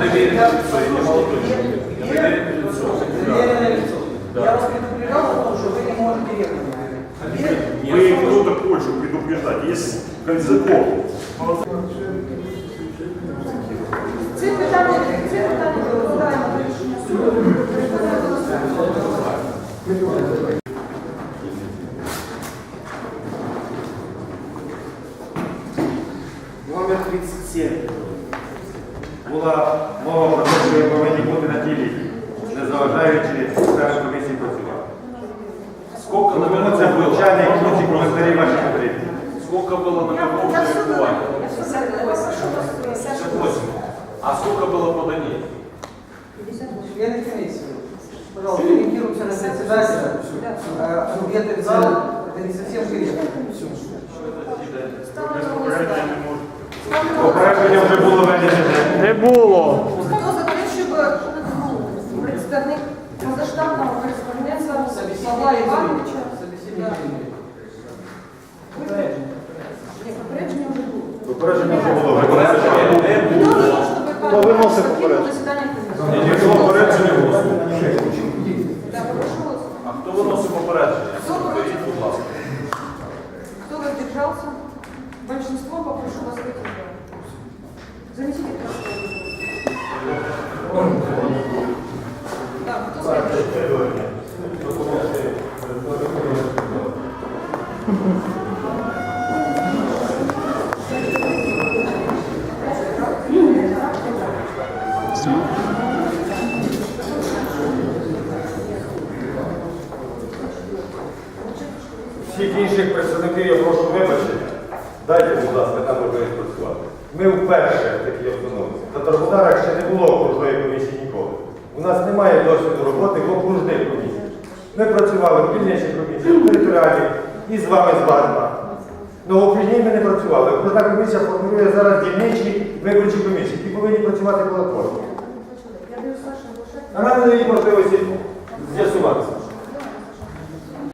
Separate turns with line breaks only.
Доверенное лицо, я не молодой человек. Я
Е-
доверенное лицо.
Доверенное лицо.
Да.
Я вас предупреждал о том, что вы не можете ехать. Е-
Вы кто такой, чтобы предупреждать? Есть закон.
Ці питання, ці питання ми розглядаємо до рішення суду. Переходимо до наступного.
Номер 37. Була мова про те, що ви повинні бути на тілі, не заважаючи сферу комісії працювати.
Сколько на
Тому це
кого было?
влучання і інші коментарі ваші потрібні.
Сколько было на
Я
каком
я суду
перебывании?
я суду попрошу вас, Саша,
58. А сколько было поданий?
Члены комиссии, пожалуйста, ориентируйтесь на председателя. Э, Ответы в зал, это не совсем корректно.
ставлю на голосування. Ставлю на
Попередження
голосування.
вже було введено.
Не було.
Хто за те, щоб представник позаштатного кореспондента Павла Івановича. Ні, попередження вже було.
Попередження вже було.
Попередження не
Хто
було.
за
Хто виносив попередження?
засідання
Ні, попередження.
Так.
А хто виносив попередження?
Всіх інших представників я прошу вибачення. Дайте, будь ласка, там можливість працювати. Ми вперше в такій обстановці. На Тарбударах ще не було окружної комісії ніколи. У нас немає досвіду роботи в окружних комісіях. Ми працювали в дільничій комісії, в територіальній і з вами з Барна. Ну, в окружній ми не працювали. Окружна комісія формує зараз дільничі виборчі комісії, які повинні працювати.
Я даю
А нам не дають можливості з'ясуватися.